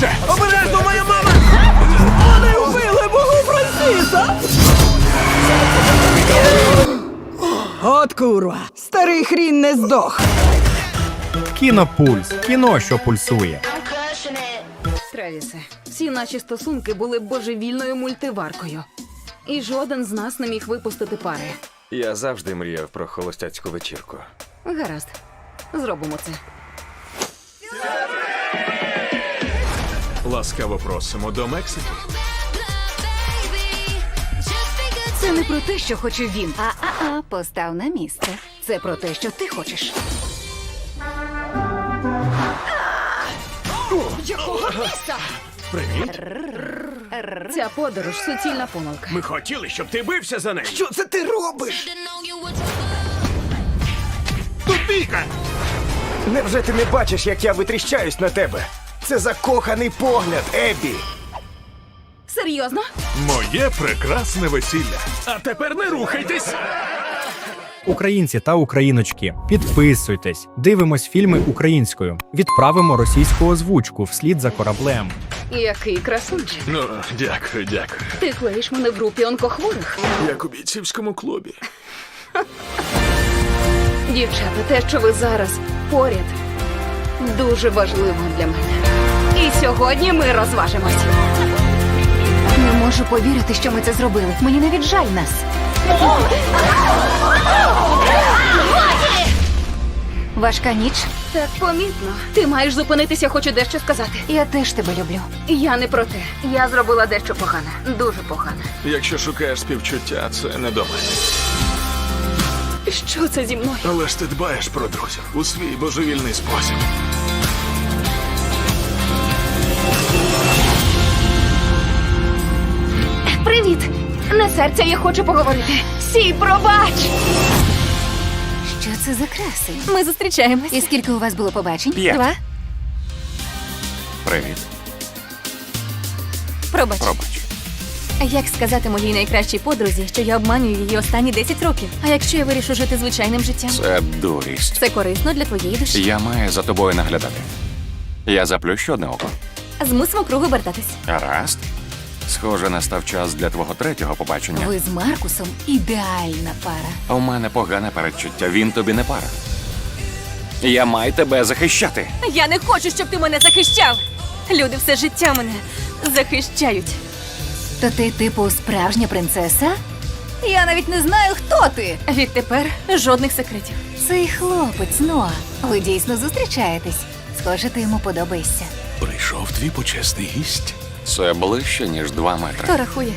Швидше! Обережно, моя мама! Вони вбили мого Франсіса! От курва, старий хрін не здох. Кінопульс. Кіно, що пульсує. Тревісе, всі наші стосунки були божевільною мультиваркою. І жоден з нас не міг випустити пари. Я завжди мріяв про холостяцьку вечірку. Гаразд, зробимо це. Ласкаво просимо до Мексики. Це не про те, що хоче він. А-а-а, постав на місце. Це про те, що ти хочеш. Якого місця? Привіт. Ця подорож суцільна помилка. Ми хотіли, щоб ти бився за нею. Що це ти робиш? Тут бійка! Невже ти не бачиш, як я витріщаюсь на тебе? Це закоханий погляд, Еббі. Серйозно? Моє прекрасне весілля. А тепер не рухайтесь! Українці та україночки, підписуйтесь, дивимось фільми українською, відправимо російську озвучку вслід за кораблем. Який красунчик. Ну, дякую, дякую. Ти клеїш мене в групі онкохворих. Як у бійцівському клубі. Дівчата, те, що ви зараз поряд, дуже важливо для мене. І сьогодні ми розважимось. Не можу повірити, що ми це зробили. Мені навіть жаль нас. Важка ніч. Так помітно. Ти маєш зупинитися, хочу дещо сказати. Я теж тебе люблю. Я не про те. Я зробила дещо погане. Дуже погане. Якщо шукаєш співчуття, це не до мене. Що це зі мною? Але ж ти дбаєш про друзів у свій божевільний спосіб. Привіт! Не серця, я хочу поговорити. Сій, пробач! Що це за краси? Ми зустрічаємось. І скільки у вас було побачень? П'ять. Два? Привіт. Пробач. Пробач. Як сказати моїй найкращій подрузі, що я обманюю її останні 10 років? А якщо я вирішу жити звичайним життям? Це дурість. Це корисно для твоєї душі. Я маю за тобою наглядати. Я заплющу одне око. Змусимо кругу вертатись. Гаразд. Схоже, настав час для твого третього побачення. Ви з Маркусом ідеальна пара. У мене погане передчуття, він тобі не пара. Я маю тебе захищати. Я не хочу, щоб ти мене захищав. Люди все життя мене захищають. То ти, типу, справжня принцеса? Я навіть не знаю, хто ти. Відтепер жодних секретів. Цей хлопець, Ноа. Ви дійсно зустрічаєтесь. Схоже, ти йому подобаєшся. Прийшов твій почесний гість. Це ближче, ніж два метри. Хто рахує?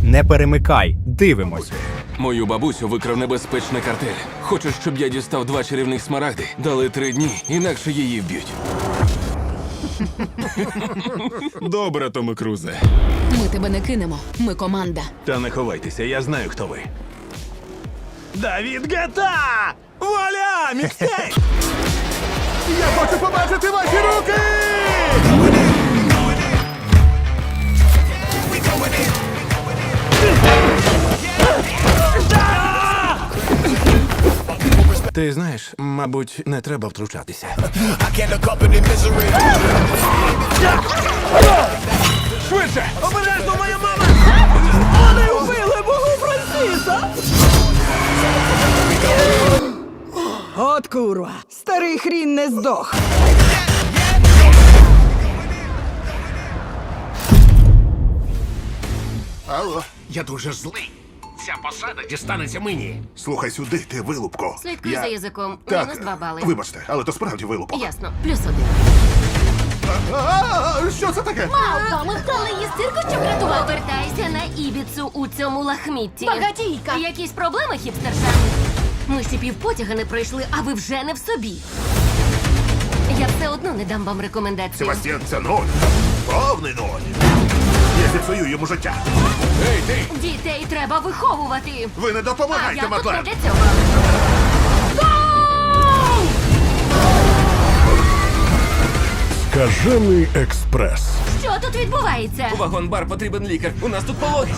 Не перемикай, дивимось. Мою бабусю викрав небезпечний картель. Хочеш, щоб я дістав два чарівних смарагди? Дали три дні, інакше її вб'ють. Добре, Томе Крузе. Ми тебе не кинемо. Ми команда. Та не ховайтеся, я знаю, хто ви. Давід Гета! Вуаля! Міксей! Я хочу побачити ваші руки! Ти знаєш, мабуть, не треба втручатися. Швидше! Обережно, моя мама! Вони вбили мого Франсіса! От курва, старий хрін не здох. Алло, я дуже злий. Ця посада дістанеться мені. Слухай сюди, ти вилупко. Слідкуй за язиком. Так, Мінус два бали. Вибачте, але то справді вилупок. Ясно, плюс один. А, що це таке? Малка, ми вкрали її з цирку, щоб рятувати. Повертайся на Ібіцу у цьому лахмітті. Багатійка. Якісь проблеми, хіпстерша? Ми всі півпотяга не пройшли, а ви вже не в собі. Я все одно не дам вам рекомендації. Себастьян, це ноль. Повний ноль. Зіпсую йому життя. Ей, ти! Дітей треба виховувати. Ви не А допомагайте, тут не Мадлен! для цього. Кажений експрес. Що тут відбувається? Вагон-бар потрібен лікар. У нас тут пологи.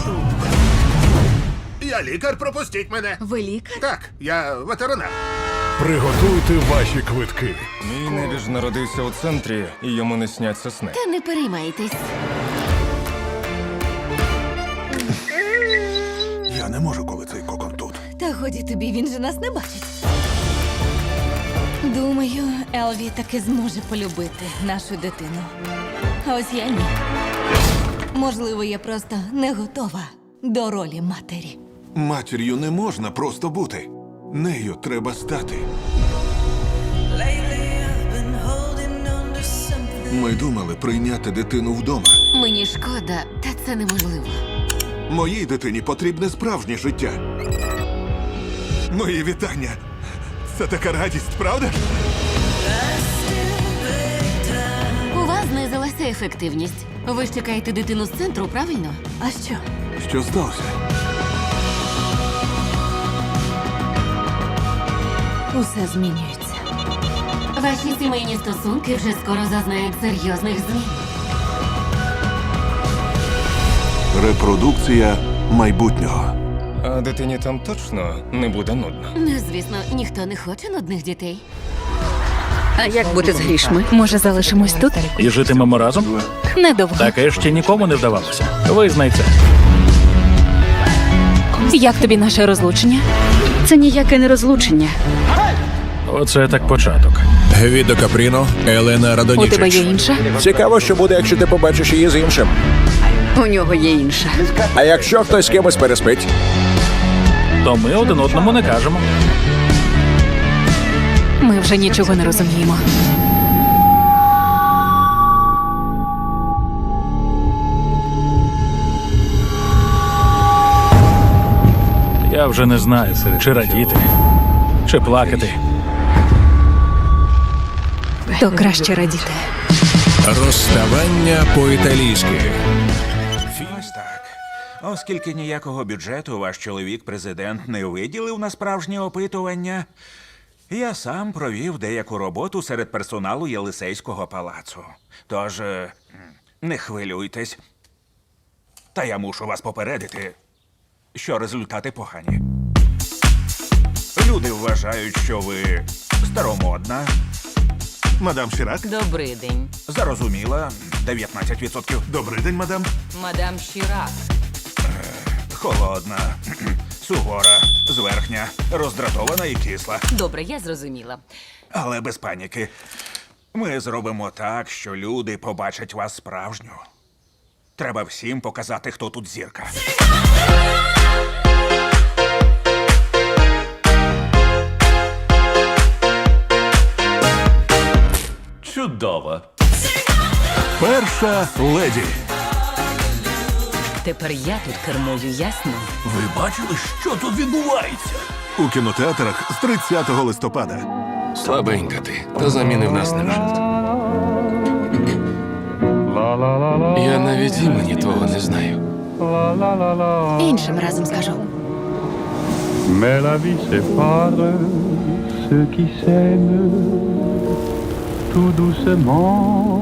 Я лікар, пропустіть мене. Ви лікар? Так, я ветеринар. Приготуйте ваші квитки. Мій небіж народився у центрі, і йому не сняться сни. Та не переймайтесь. Годі тобі, він же нас не бачить. Думаю, Елві таки зможе полюбити нашу дитину. А ось я ні. Можливо, я просто не готова до ролі матері. Матір'ю не можна просто бути. Нею треба стати. Ми думали прийняти дитину вдома. Мені шкода, та це неможливо. Моїй дитині потрібне справжнє життя. Мої вітання. Це така радість, правда? У вас знизилася ефективність. Ви ж чекаєте дитину з центру, правильно? А що? Що сталося? Усе змінюється. Ваші сімейні стосунки вже скоро зазнають серйозних змін. Репродукція майбутнього. А дитині там точно не буде нудно. Ну, звісно, ніхто не хоче нудних дітей. А як бути з грішми? Може, залишимось тут? І житимемо разом? Недовго. Таке ще нікому не вдавалося. Визнай це. Як тобі наше розлучення? Це ніяке не розлучення. Оце так початок. Гвідо Капріно, Елена У тебе є інша? Цікаво, що буде, якщо ти побачиш її з іншим. У нього є інша. А якщо хтось з кимось переспить? То ми один одному не кажемо. Ми вже нічого не розуміємо. Я вже не знаю, чи радіти, чи плакати. То краще радіти. Розставання по-італійськи. Ось так. Оскільки ніякого бюджету ваш чоловік президент не виділив на справжнє опитування, я сам провів деяку роботу серед персоналу Єлисейського палацу. Тож е, не хвилюйтесь. Та я мушу вас попередити, що результати погані. Люди вважають, що ви старомодна, Мадам Шірак. Добрий день, зарозуміла 19%, Добрий день, мадам. мадам Шірак. Холодна, сувора, зверхня, роздратована і кисла. Добре, я зрозуміла. Але без паніки. Ми зробимо так, що люди побачать вас справжню. Треба всім показати, хто тут зірка. Чудово. Перша леді. Тепер я тут кермую, ясно? Ви бачили, що тут відбувається? У кінотеатрах з 30 листопада. Слабенька ти, та заміни в нас нема. Я навіть імені твого не знаю. Іншим разом скажу. Mais la vie sépare ceux qui s'aiment tout doucement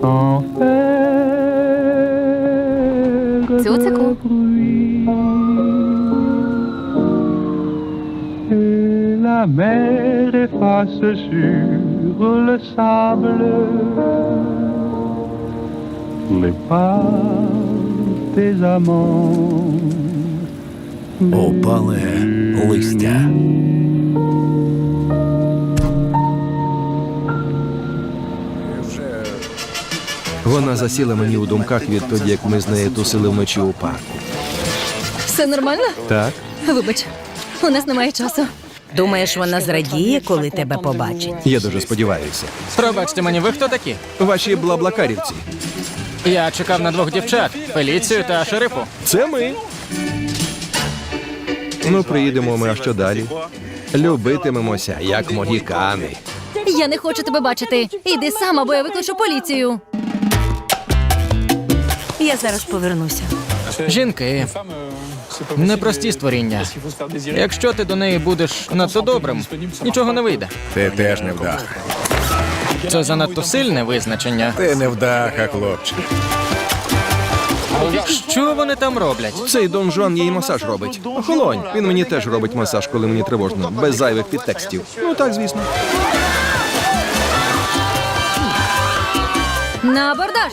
sans faire la mer efface sur le sable les pas des amants. Опале листя. Вона засіла мені у думках відтоді, як ми з нею тусили вночі у парку. Все нормально? Так? Вибач, у нас немає часу. Думаєш, вона зрадіє, коли тебе побачить? Я дуже сподіваюся. Пробачте мені, ви хто такі? Ваші блаблакарівці. Я чекав на двох дівчат Феліцію та шерифу. Це ми. Ну, приїдемо ми, а що далі? Любитимемося, як могікани. Я не хочу тебе бачити. Іди сам, або я викличу поліцію. Я зараз повернуся. Жінки непрості створіння. Якщо ти до неї будеш надто добрим, нічого не вийде. Ти теж невдаха. Це занадто сильне визначення. Ти невдаха, хлопче. Що вони там роблять? Цей Дон Жуан їй масаж робить. Охолонь, він мені теж робить масаж, коли мені тривожно, без зайвих підтекстів. Ну так, звісно. На абордаж!